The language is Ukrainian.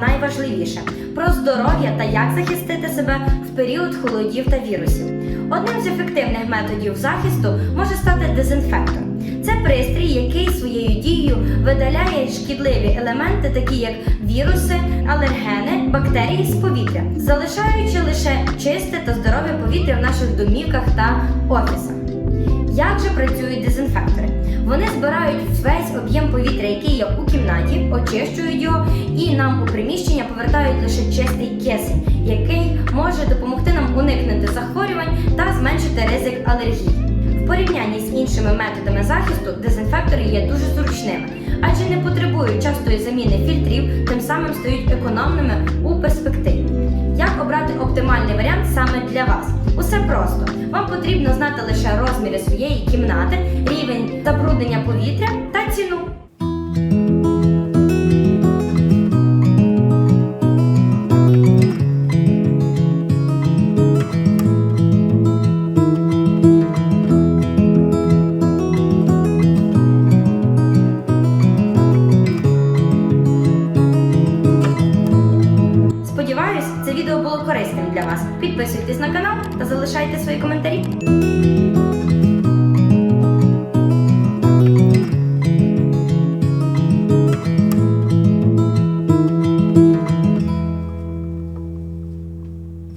найважливіше про здоров'я та як захистити себе в період холодів та вірусів. Одним з ефективних методів захисту може стати дезінфектор. Це пристрій, який своєю дією видаляє шкідливі елементи, такі як віруси, алергени, бактерії з повітря, залишаючи лише чисте та здорове повітря в наших домівках та офісах. Як же працюють дезінфектори? Вони збирають весь об'єм повітря, який є у кімнаті, очищують його і нам у приміщення повертають лише чистий кисень, який може допомогти нам уникнути захворювань та зменшити ризик алергії. В порівнянні з іншими методами захисту дезінфектори є дуже зручними, адже не потребують частої заміни фільтрів, тим самим стають економними у перспективі. Як обрати оптимальний варіант саме для вас? Усе просто. Вам потрібно знати лише розміри своєї кімнати, рівень забруднення повітря та ціну. Сподіваюсь, це відео було корисним для вас. Підписуйтесь на канал та залишайте свої коментарі.